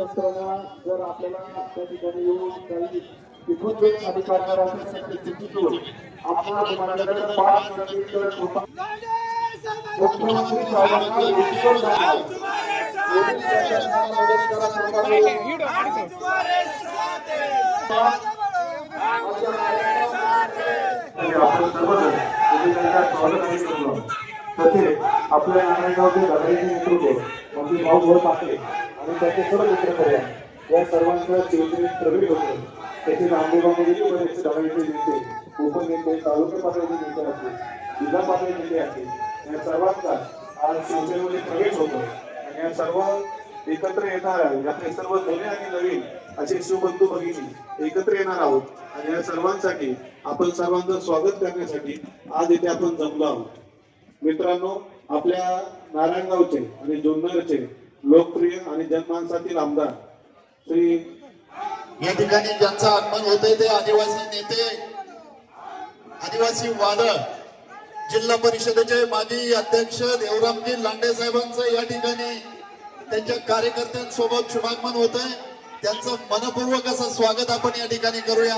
यंत्रणा जर आपल्याला त्या ठिकाणी येऊन काही जे अधिकार मुख्यमंत्री साहेबांना आपण सर्वजण पोलिसांच्या स्वागत करतो. तसे आपल्या नारायणगावचे धडाईचे नेतृत्व म्हणजे भाऊ भाऊ टाकले आणि त्याचे सर्व मित्रपर्या या सर्वांच्या शिवसेनेत प्रवेश होतो तसेच आंबेगावमध्ये बरेचसे धडाईचे नेते उपनेते तालुका पातळीचे नेते असतील जिल्हा पातळी नेते असतील या सर्वांचा आज शिवसेनेमध्ये प्रवेश होतो आणि या सर्व एकत्र येणार आहे आपले सर्व जुने आणि नवीन असे शिवबंधू भगिनी एकत्र येणार आहोत आणि या सर्वांसाठी आपण सर्वांचं स्वागत करण्यासाठी आज इथे आपण जमलो आहोत मित्रांनो आपल्या नारायणगावचे आणि जुन्नरचे लोकप्रिय आणि जनमानसातील आमदार श्री या ठिकाणी ज्यांचं आगमन होतंय ते आदिवासी नेते आदिवासी वादळ जिल्हा परिषदेचे माजी अध्यक्ष देवरामजी लांडे साहेबांचं या ठिकाणी त्यांच्या कार्यकर्त्यांसोबत शुभागमन होत आहे त्यांचं मनपूर्वक असं स्वागत आपण या ठिकाणी करूया.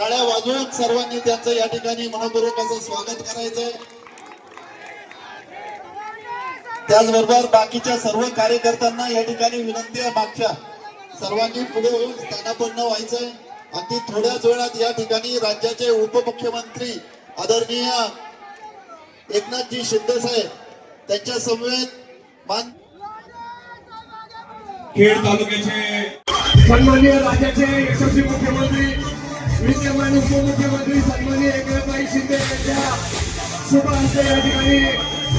टाळ्या वाजवून सर्वांनी त्यांचं या ठिकाणी मनपूर्वक असं स्वागत करायचंय. त्याचबरोबर बाकीच्या सर्व कार्यकर्त्यांना या ठिकाणी विनंती आहे मागच्या. सर्वांनी पुढे होऊन स्थानापन्न व्हायचंय. अगदी थोड्याच वेळात या ठिकाणी राज्याचे उपमुख्यमंत्री आदरणीय एकनाथजी शिंदे साहेब त्यांच्या समवेत मान खेड तालुक्याचे सन्माननीय राज्याचे यशस्वी मुख्यमंत्री विद्यमान उपमुख्यमंत्री सन्माननीय एकनाथभाई शिंदे यांच्या शुभ हस्ते या ठिकाणी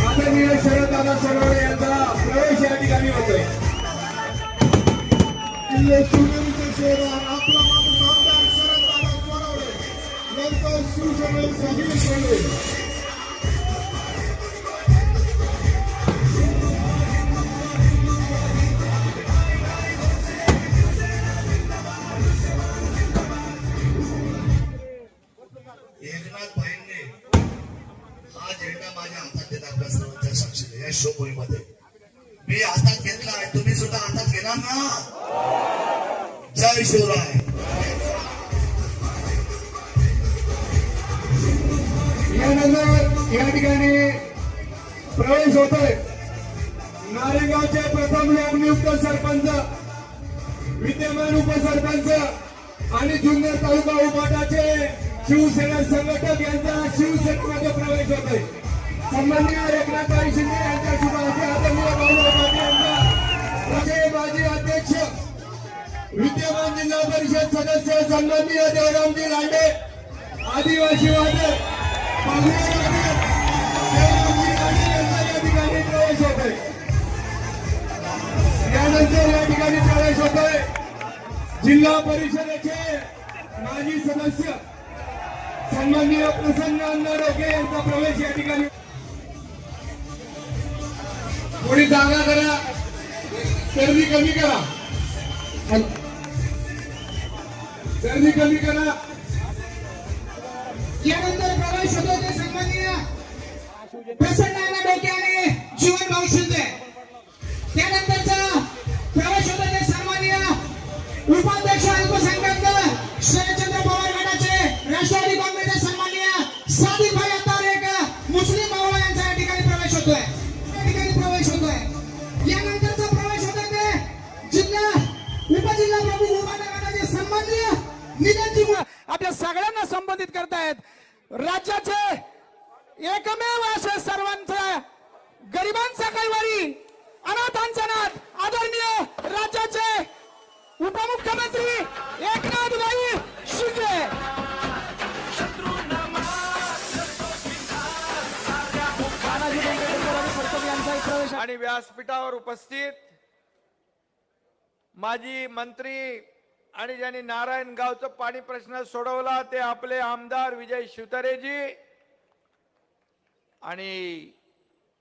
आदरणीय शरददादा सरवडे यांचा प्रवेश या ठिकाणी होतोय. किल्ले शिवनेरीचे शहर आपला माणूस आमदार शरददादा सरवडे नंतर शिवसेनेचे अनिल आपल्या सर्वांच्या साक्षीने या शोभोईमध्ये मी हातात घेतला आहे. तुम्ही सुद्धा हातात घेणार ना? जय शिवराय. यानंतर या ठिकाणी प्रवेश होतोय. नारेगावचे प्रथम लोकनियुक्त सरपंच विद्यमान उपसरपंच आणि जुन्नर तालुका उपाटाचे शिवसेना संघटक यांचा शिवसेनेमध्ये प्रवेश होतोय. सन्माननीय एकनाथभाई शिंदे यांच्या शुभ आदरणीय भाऊभाऊ पाटील यांचा प्रदेश माजी अध्यक्ष विद्यमान जिल्हा परिषद सदस्य सन्माननीय देवरामजी लांडे आदिवासी वादक देवरामजी लांडे यांचा या ठिकाणी प्रवेश होतोय. यानंतर या ठिकाणी प्रवेश होतोय. जिल्हा परिषदेचे माजी सदस्य सन्माननीय प्रसन्न अण्णा डोके यांचा प्रवेश या ठिकाणी थोडी जागा करा. गर्दी कमी करा. गर्दी कमी करा. यानंतर प्रवेश होतो ते सन्माननीय प्रसन्न अण्णा डोके आणि जीवन भाऊ शिंदे. त्यानंतरचा प्रवेश होतो ते सन्माननीय उपाध्यक्ष अल्पसंख्याक शरदचंद्र पवार गटाचे राष्ट्रवादी काँग्रेसचे सन्माननीय सादिक भाई राज्याचे एकमेव असे सर्वांचा गरिबांचा कैवारी अनाथांचा नाथ आदरणीय राज्याचे उपमुख्यमंत्री एकनाथ भाई शिंदे. आणि व्यासपीठावर उपस्थित माजी मंत्री आणि ज्यांनी नारायण गावचं पाणी प्रश्न सोडवला ते आपले आमदार विजय शिवतारेजी आणि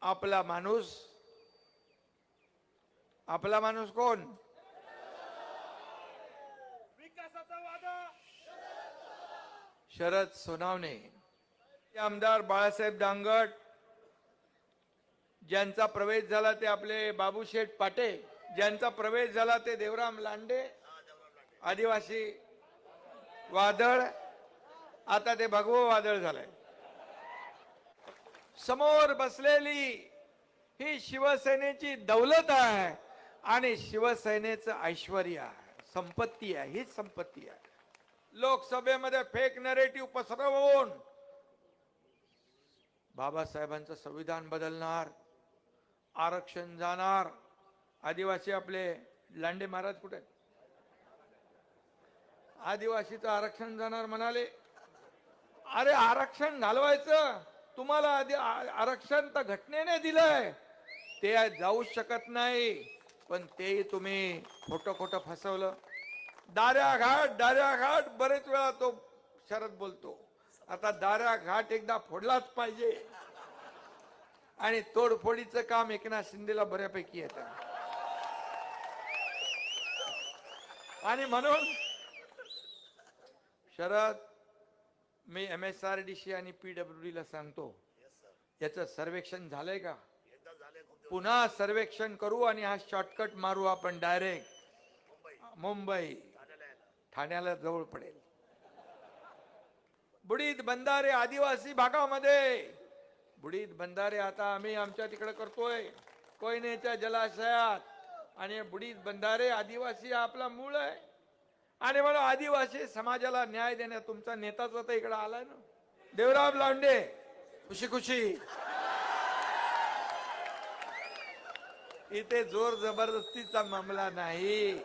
आपला माणूस. आपला माणूस कोण? शरद सोनावणे. आमदार बाळासाहेब दांगट. ज्यांचा प्रवेश झाला ते आपले बाबूशेठ पाटे. ज्यांचा प्रवेश झाला ते देवराम लांडे. आदिवासी वादळ आता ते भगवं वादळ झालंय. समोर बसलेली ही शिवसेनेची दौलत आहे आणि शिवसेनेचं ऐश्वर आहे. संपत्ती आहे हीच संपत्ती आहे. लोकसभेमध्ये फेक नरेटिव्ह पसरवून बाबासाहेबांचं संविधान बदलणार आरक्षण जाणार. आदिवासी आपले लांडे महाराज कुठे आहेत? आदिवासीचं आरक्षण जाणार म्हणाले. अरे आरक्षण घालवायचं? तुम्हाला आधी आरक्षण तर घटनेने दिलंय. ते जाऊ शकत नाही. पण तेही तुम्ही खोटं खोटं फसवलं. दाऱ्या घाट दाऱ्या घाट बरेच वेळा तो शरद बोलतो. आता दाऱ्या घाट एकदा फोडलाच पाहिजे. आणि तोडफोडीचं काम एकनाथ शिंदेला बऱ्यापैकी येतं. आणि म्हणून शरद मी M S R D C आणि पीडब्ल्यू ला सांगतो याचं सर्वेक्षण झालंय का? पुन्हा सर्वेक्षण करू आणि हा शॉर्टकट मारू आपण डायरेक्ट मुंबई. ठाण्याला जवळ पडेल. बुडीत बंधारे आदिवासी भागामध्ये. बुडीत बंधारे आता आम्ही आमच्या तिकडे करतोय. कोयनेच्या जलाशयात. आणि बुडीत बंधारे आदिवासी आपला मूळ आहे. आणि म्हणून आदिवासी समाजाला न्याय देण्यात तुमचा नेताच आता इकडे आलाय ना. देवराम लांडे. खुशी खुशी. इथे जोर जबरदस्तीचा मामला नाही.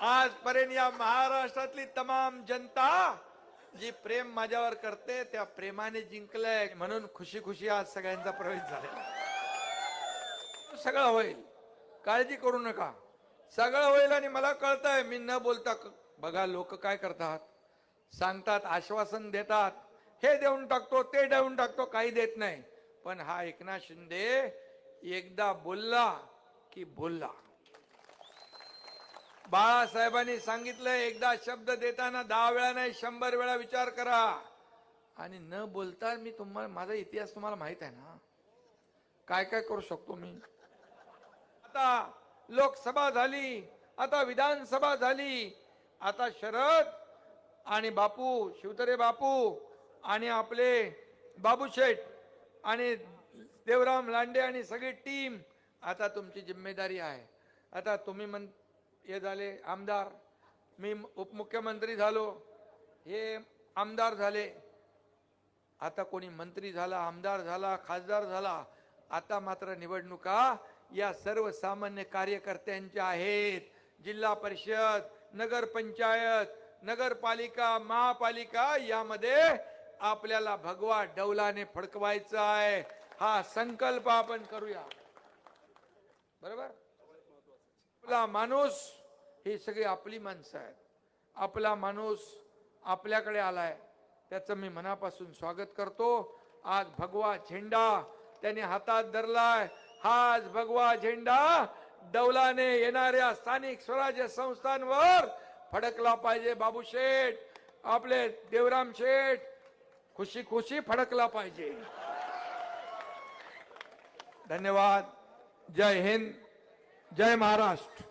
आजपर्यंत या महाराष्ट्रातली तमाम जनता जी प्रेम माझ्यावर करते त्या प्रेमाने जिंकलंय. म्हणून खुशी खुशी आज सगळ्यांचा प्रवेश झालेला सगळं होईल. काळजी करू नका. सगळं होईल आणि मला कळतंय मी न बोलता बघा लोक काय करतात? सांगतात आश्वासन देतात. हे देऊन टाकतो ते देऊन टाकतो काही देत नाही. पण हा एकनाथ शिंदे एकदा बोलला की बोलला. बाळासाहेबांनी सांगितलं एकदा शब्द देताना दहा वेळा नाही शंभर वेळा विचार करा. आणि न बोलता मी तुम्हाला माझा इतिहास तुम्हाला माहीत आहे ना? काय काय करू शकतो मी? आता लोकसभा झाली आता विधानसभा झाली. आता शरद आणि बापू शिवतरे बापू आणि आपले बाबूशेठ आणि देवराम लांडे आणि सगळी टीम आता तुमची जिम्मेदारी आहे. आता तुम्ही मन हे झाले आमदार मी उपमुख्यमंत्री झालो हे आमदार झाले. आता कोणी मंत्री झाला आमदार झाला खासदार झाला आता मात्र निवडणुका या सर्वसामान्य कार्यकर्त्यांच्या आहेत. जिल्हा परिषद नगरपंचायत नगरपालिका महापालिका यामध्ये आपल्याला भगवा डौलाने फडकवायचा आहे. हा संकल्प आपण करूया. बरोबर? आपला माणूस ही सगळी आपली माणसं आहेत. आपला माणूस आपल्याकडे आलाय. त्याचं मी मनापासून स्वागत करतो. आज भगवा झेंडा त्याने हातात धरलाय. हाच भगवा झेंडा डौलाने येणाऱ्या स्थानिक स्वराज्य संस्थांवर फडकला पाहिजे बाबू शेठ. आपले देवराम शेठ खुशी खुशी फडकला पाहिजे. धन्यवाद. जय हिंद जय महाराष्ट्र.